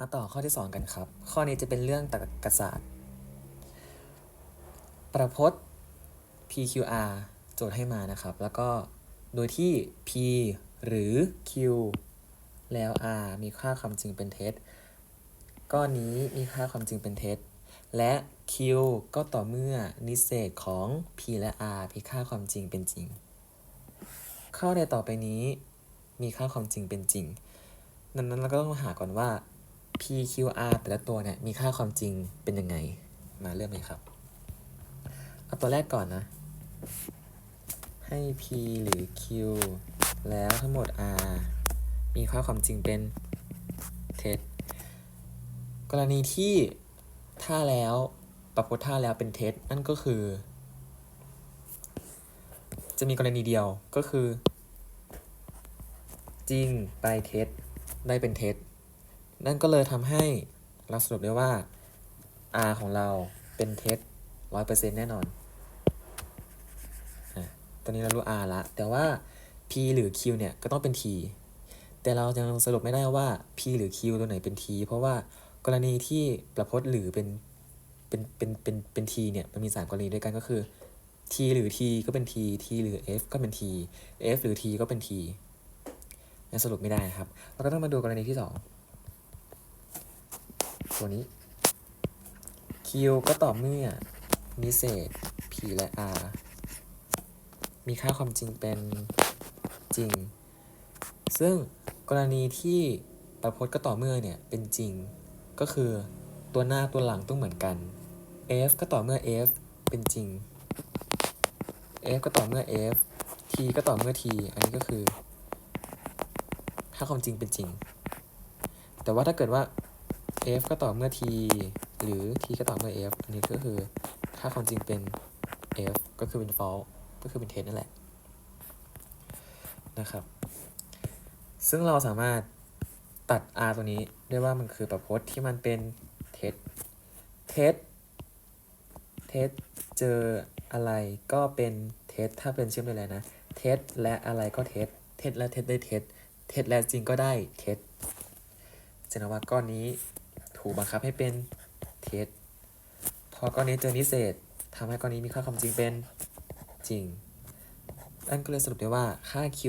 มาต่อข้อที่ 2 กันครับ ข้อนี้จะเป็นเรื่องตรรกศาสตร์ ประพจน์ PQR โจทย์ให้มานะครับ แล้วก็โดยที่ P หรือ Q แล้ว R มีค่าความจริงเป็นเท็จก้อนนี้มีค่าความจริงเป็นเท็จ และ Q ก็ต่อเมื่อนิเศษของ P และ R มีค่าความจริงเป็นจริง ข้อใดต่อไปนี้มีค่าความจริงเป็นจริง ดังนั้นเราก็ต้องมาหาก่อนว่า PQR แต่ละตัวเนี่ยมีค่าความจริงเป็นยังไง มาเริ่มเลยครับ เอาตัวแรกก่อนนะ ให้ P หรือ Q แล้วทั้งหมด R มีค่าความจริงเป็นเท็จกรณีที่ถ้าแล้วประพจน์ท่าแล้วเป็นเท็จนั่นก็คือ จะมีกรณีเดียวก็คือ จริงไปเท็จได้เป็นเท็จ นั่นก็เลยทำให้เราสรุปได้ว่า R ของเราเป็นเท็จร้อยเปอร์เซ็นต์แน่นอนอตอนนี้เรารู้ R ละ แต่ว่า P หรือ Q เนี่ยก็ต้องเป็น T แต่เรายังสรุปไม่ได้ว่า P หรือ Q ตัวไหนเป็น T เพราะว่ากรณีที่ประพจน์หรือเป็นเป็นเป็นเป็นเป็น T เนี่ยมันมีสามกรณีด้วยกันก็คือ T หรือ T ก็เป็น T T หรือ F ก็เป็น T F หรือ T ก็เป็น T ยังสรุปไม่ได้ครับ เราก็ต้องมาดูกรณีที่สอง ตัวนี้ Q ก็ต่อเมื่อนิเศษ P และ R มีค่าความจริงเป็นจริง ซึ่งกรณีที่ประพจน์ก็ต่อเมื่อเนี่ยเป็นจริง ก็คือตัวหน้าตัวหลังต้องเหมือนกัน F ก็ต่อเมื่อ F เป็นจริง F ก็ต่อเมื่อ F T ก็ต่อเมื่อ T อันนี้ก็คือค่าความจริงเป็นจริง แต่ว่าถ้าเกิดว่า f ก็ต่อเมื่อ t หรือ t ก็ต่อเมื่อ f อันนี้ก็คือค่าความจริงเป็น f ก็คือเป็น false ก็คือเป็นเท็จนั่นแหละนะครับ ซึ่งเราสามารถตัด r ตัวนี้ได้ว่ามันคือประพจน์ที่มันเป็นเท็จเท็จเท็จเจออะไรก็เป็นเท็จถ้าเป็นเชื่อมได้วยอะไรนะ เท็จและอะไรก็เท็จเท็จและเท็จได้เท็จเท็จและจริงก็ได้เท็จแสดงว่าก้อนนี้ ถูกบังคับให้เป็นเท็จพอก้อนนี้เจอนิเศษทำให้ก้อนนี้มีค่าความจริงเป็นจริงนั่นก็เลยสรุปได้ว่าค่า q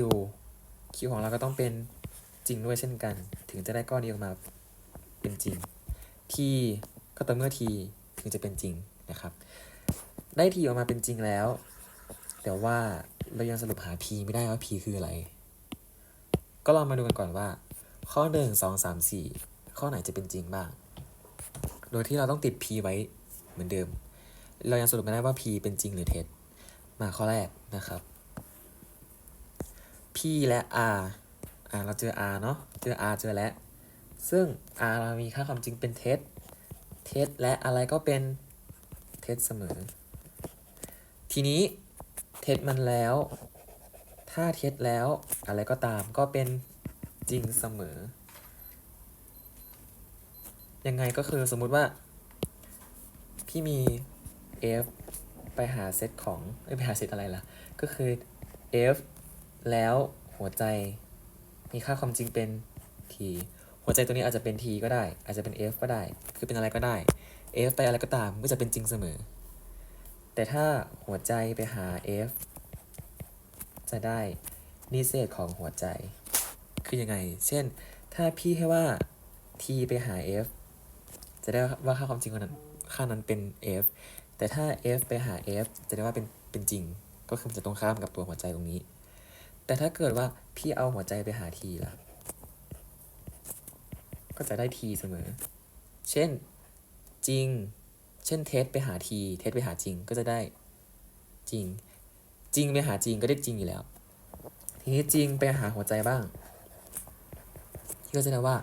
q ของเราก็ต้องเป็นจริงด้วยเช่นกัน ถึงจะได้ก้อนนี้ออกมาเป็นจริง t ก็ต่อเมื่อ t ถึงจะเป็นจริงนะครับ ได้ t ออกมาเป็นจริงแล้ว แต่ว่าเรายังสรุปหา p ไม่ได้ว่า p คืออะไร ก็ลองมาดูกันก่อนว่า ข้อ 1 2 3 4 ข้อไหนจะเป็นจริงบ้าง โดยที่เราต้องติด p ไว้เหมือนเดิม เรายังสรุปไม่ได้ว่า p เป็นจริงหรือเท็จ มาข้อแรกนะครับ p และ r อ่าเราเจอ r เนาะเจอ r เจอแล้ว ซึ่ง r เรามีค่าความจริงเป็นเท็จ เท็จและอะไรก็เป็นเท็จเสมอ ทีนี้เท็จมันแล้ว ถ้าเท็จแล้วอะไรก็ตามก็เป็นจริงเสมอ ยังไงก็คือสมมุติว่า พี่มี f ไปหาเซตของเอ้ไปหาเซตอะไรล่ะ ก็คือ f แล้วหัวใจมีค่าความจริงเป็น t หัวใจตัวนี้อาจจะเป็น t ก็ได้ อาจจะเป็น f ก็ได้ คือเป็นอะไรก็ได้ f ไปอะไรก็ตามก็จะเป็นจริงเสมอ แต่ถ้าหัวใจไปหา f จะได้นิเศษของหัวใจ คือยังไง เช่น ถ้าพี่ให้ว่า t ไปหา f จะได้ว่าค่าความจริงของนั้นค่านั้นเป็น f แต่ถ้า f ไปหา f จะได้ว่าเป็นเป็นจริง ก็คือมันจะตรงข้ามกับตัวหัวใจตรงนี้ แต่ถ้าเกิดว่าพี่เอาหัวใจไปหา t ล่ะ ก็จะได้ t เสมอ เช่นจริง เช่นเทสไปหา t เทสไปหาจริงก็จะได้จริง จริงไปหาจริงก็ได้จริงอยู่แล้ว ทีนี้จริงไปหาหัวใจบ้างก็จะได้ว่า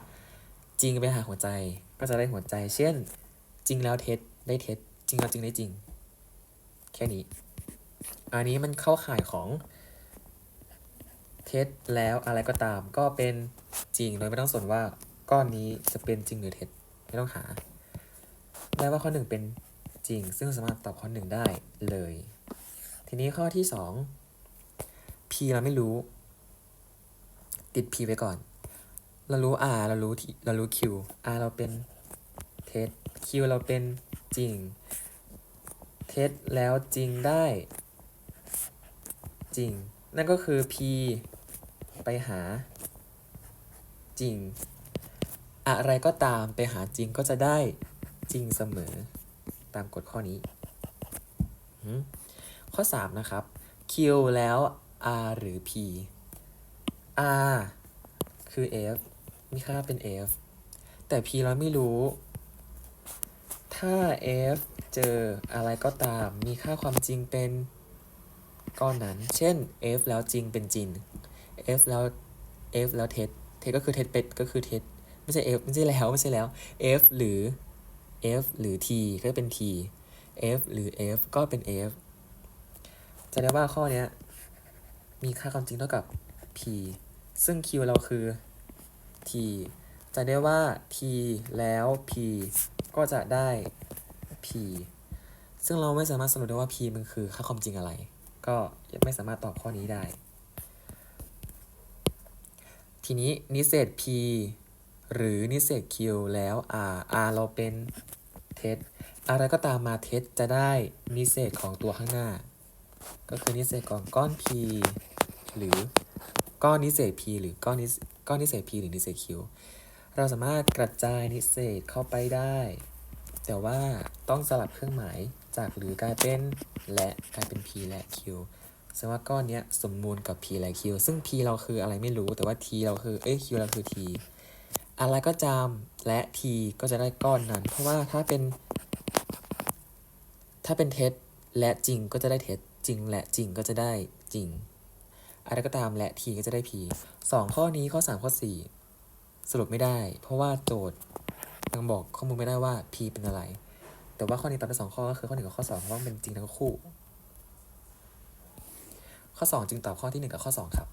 จริงไปหาหัวใจก็จะได้หัวใจ เช่น จริงแล้วเท็จได้เท็จ จริงแล้วจริงได้จริง แค่นี้ อันนี้มันเข้าข่ายของเท็จแล้วอะไรก็ตามก็เป็นจริงโดยไม่ต้องสนว่าก้อนนี้จะเป็นจริงหรือเท็จไม่ต้องหาได้ว่าข้อหนึ่งเป็นจริง ซึ่งสามารถตอบข้อหนึ่งได้เลย ทีนี้ข้อที่สอง p เราไม่รู้ ติด p ไว้ก่อน เรารู้ R เรารู้ T เรารู้ Q R เราเป็นเท็จ Q เราเป็นจริง เท็จแล้วจริงได้ จริง นั่นก็คือ P ไปหา จริง อะไรก็ตามไปหาจริงก็จะได้จริงเสมอตามกฎข้อนี้ ข้อ 3 นะครับ Q แล้ว R หรือ P R คือ F มีค่าเป็น F แต่ P เราไม่รู้ ถ้า F เจออะไรก็ตาม มีค่าความจริงเป็นก้อนนั้น เช่น F แล้วจริงเป็นจริง F แล้ว F แล้วเท็จเท็จก็คือเท็จเป็ดก็คือเท็จไม่ใช่ F ไม่ใช่แล้วไม่ใช่แล้ว F หรือ F หรือ T ก็เป็น T F หรือ F ก็เป็น F จะได้ว่าข้อนี้มีค่าความจริงเท่ากับ P ซึ่ง Q เราคือ T จะได้ว่า T แล้ว P ก็จะได้ P ซึ่งเราไม่สามารถสรุปได้ว่า P มันคือค่าความจริงอะไร ก็ยังไม่สามารถตอบข้อนี้ได้ ทีนี้นิเศษ P หรือนิเศษ Q แล้ว R R เราเป็นเท็จอะไรก็ตามมาเท็จจะได้นิเศษของตัวข้างหน้า ก็คือนิเศษของก้อน P หรือก้อนนิเศษ P หรือก้อนนิ ก้อนนิเศษ P หรือนิเศษ Q เราสามารถกระจายนิเศษเข้าไปได้ แต่ว่าต้องสลับเครื่องหมายจากหรือกลายเป็นและกลายเป็น P และ Q แสดงว่าก้อนนี้สมมูลกับ P และ Q ซึ่ง P เราคืออะไรไม่รู้ แต่ว่า T เราคือ เอ้ย Q เราคือ T อะไรก็จำและ T ก็จะได้ก้อนนั้น เพราะว่าถ้าเป็น ถ้าเป็นเท็จและจริงก็จะได้เท็จจริงและจริงก็จะได้จริง อะไรก็ตามและ T ก็จะได้ P สองข้อนี้ข้อสามข้อสี่สรุปไม่ได้ เพราะว่าโจทย์ยังบอกข้อมูลไม่ได้ว่า P เป็นอะไร แต่ว่าข้อนี้ตอบได้สองข้อก็คือข้อหนึ่งกับข้อสองเพราะว่าเป็นจริงทั้งคู่ ข้อสองจึงตอบข้อที่หนึ่งกับข้อสองครับ